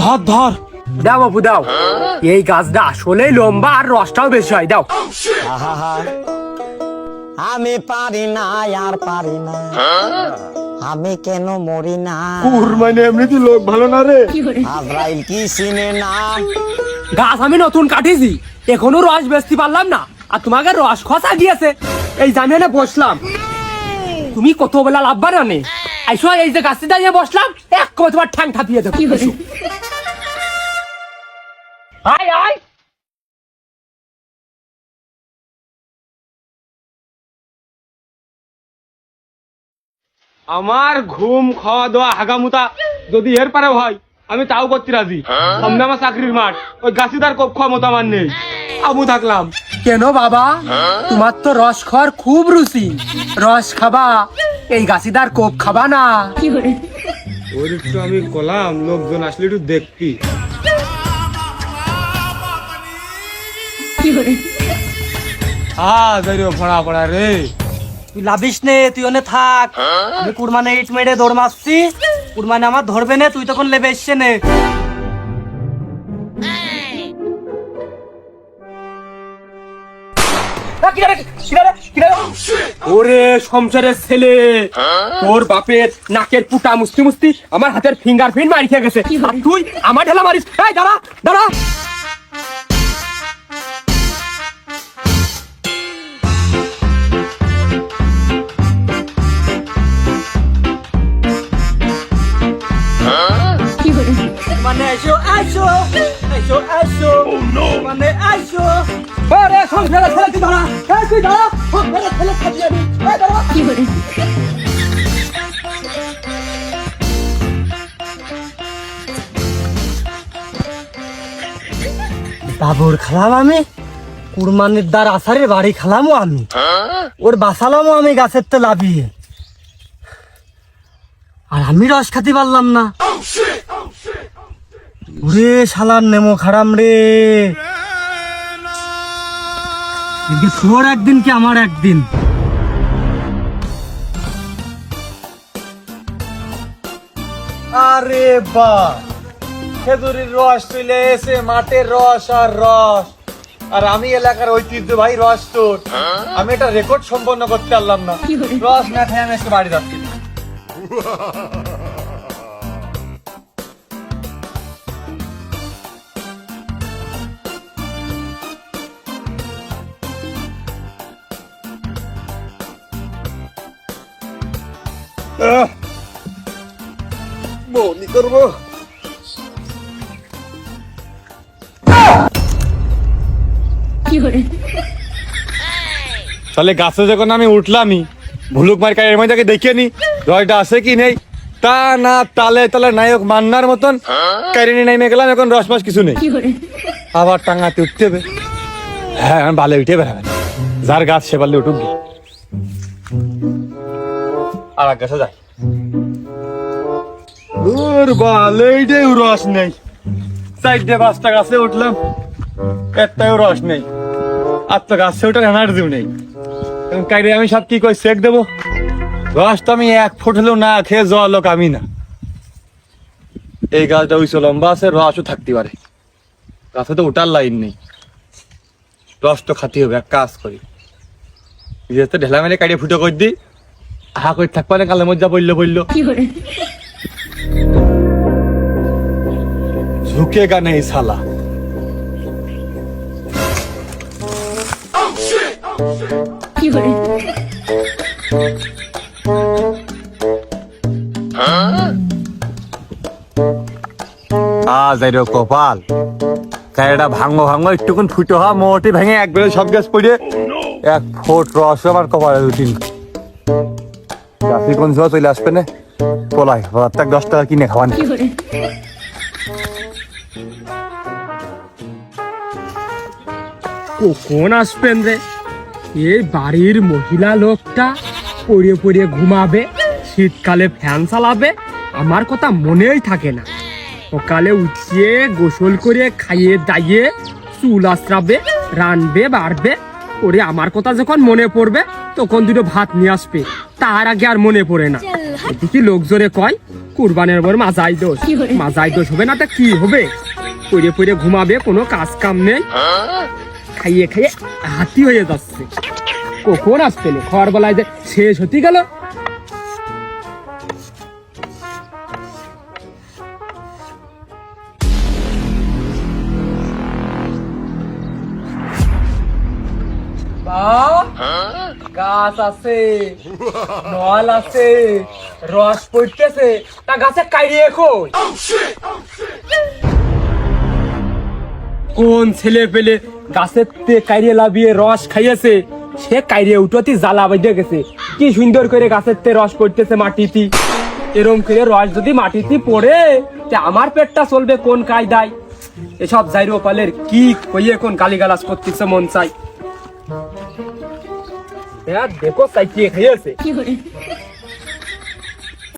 ধর ধর। দাও বাবু দাও। এই গাছটা আসলেই লম্বা আর রসটাও বেশি হয় দাও। আমি পারি না আর পারি না। আমি কেন মরি না? মানে এমনিতে লোক ভালো না রে। আজরাইল কি চিনে না? গাছ আমি নতুন কাটিছি এখনও রস বেচতে পারলাম না আর তোমাকে রস খসা দিয়েছে এই জামিয়ানে বসলাম। তুমি কত বেলা লাভবার আনে? আইসো এই যে গাছটি দাঁড়িয়ে বসলাম এক কবে তোমার ঠ্যাং ঠাপিয়ে দেবো। আয় আয় আমার ঘুম খাওয়া দাওয়া হাগামুতা যদি এর পারে হয় আমি তাও করতে রাজি। সামনে আমার চাকরির মাঠ ওই গাছিদার কোপ খাওয়া মতো আমার নেই। আমু থাকলাম। কেন বাবা? তোমার তো রস খাওয়ার খুব রুচি। রস খাবা এই গাছিদার কোপ খাবা না। ওর একটু আমি কলাম লোকজন আসলে একটু দেখবি ওরে সংসারের ছেলে, তোর বাপের নাকের পুটা মুস্তি মুস্তি আমার হাতের ফিঙ্গার প্রিন্ট মারি খেয়ে গেছে। তুই আমার ঢেলা মারিস। দাঁড়া দাঁড়া। আইসো। আইসো মানে আইসো। ছেলে তুই দাঁড়া এই তুই দাঁড়া সংসারের ছেলে খাবি আমি এই দাঁড়া বাবুর খালাম আমি। কুরমানির দ্বার আসারের বাড়ি খালামও আমি। ওর বাসালামও আমি গাছের তো লাভিয়ে আর আমি রস খাতে পারলাম না। ওরে শালার নেমো খারাম রে। এদিকে তোর একদিন কি আমার একদিন? আরে বা খেজুরির রস চলে এসে মাঠের রস আর রস। আর আমি এলাকার ঐতিহ্যবাহী রস তোর। আমি এটা রেকর্ড সম্পন্ন করতে পারলাম না। রস না খেয়ে আমি আজকে বাড়ি যাচ্ছি। আহ! বৌনি করব তাহলে গাছে যখন আমি উঠলামই ভুলুক মার এর মধ্যে দেখিয়ে নি রয়টা আছে কি নেই? তা না তালে তালে নায়ক মান্নার মতন কারিনি নেমে গেলাম এখন রস মাস কিছু নেই। আবার টাঙাতে উঠতে হবে। হ্যাঁ আমি বালে উঠে বেড়াবে। যার গাছ সে পারলে উঠুক। আর এক গাছে যাই ওর বালেইটাই রস নেই। চারটে পাঁচটা গাছে উঠলাম, একটাও রস নেই। আর তো গাছে ওঠার এনার্জিও নেই। এখন কাইরে আমি সব কি কই সেক দেবো? রস তো আমি এক ফুট হলেও না খেয়ে জল লোক আমি না। এই গাছটা ওই লম্বা আছে, রসও থাকতে পারে। গাছে তো ওটার লাইন নেই। রস তো খাতে হবে, এক কাজ করি। যেহেতু ঢেলা মেরে কাটিয়ে ফুটো করে দিই। হা করে থাকবা না কালের মধ্যে বলল বলল ঝুঁকেগা নেই সালা আজ আইরো কপাল। কায়টা ভাঙো ভাঙো একটুকুন ফুটো হওয়া মোটি ভেঙে একবারে সব গ্যাস পড়ে। এক ফোট রস আমার কপালে রুটিন রাত্রি কোন সময় চলে আসবে না পলাই রাত্রে দশ টাকা কিনে খাওয়ান কখন আসবেন রে? এই বাড়ির মহিলা লোকটা পড়িয়ে পড়িয়ে ঘুমাবে শীতকালে ফ্যান চালাবে আমার কথা মনেই থাকে না। সকালে উঠিয়ে গোসল করে খাইয়ে দাইয়ে চুল আশ্রাবে রানবে বাড়বে ওরে আমার কথা যখন মনে পড়বে তখন দুটো ভাত নিয়ে আসবে। তার আগে আর মনে পড়ে না। এদিকে লোকজনে কয়? কুরবানের পর মাজাই দোষ। মাজাই দোষ হবে না তা কি হবে? পরে পরে ঘুমাবে কোনো কাজ কাম নেই। খাইয়ে খাইয়ে হাতি হয়ে যাচ্ছে। কখন আসতে খাওয়ার বেলায় যে শেষ হতে গেল। গাছ আছে, নল আছে, রস পড়তেছে, তা গাছে কাইড়িয়ে কই? কোন ছেলে পেলে গাছের তে কাইড়িয়ে লাভিয়ে রস খাইয়েছে, সে কাইড়িয়ে উঠতি জ্বালা বেঁধে গেছে। কি সুন্দর করে গাছের তে রস পড়তেছে মাটিতে। এরম করে রস যদি মাটিতে পড়ে, তে আমার পেটটা চলবে কোন কায়দায়? এসব জাইরো পালের কি কইয়ে কোন গালিগালাজ করতেছে মন চাই দেখো চাইটিয়ে খেয়েছে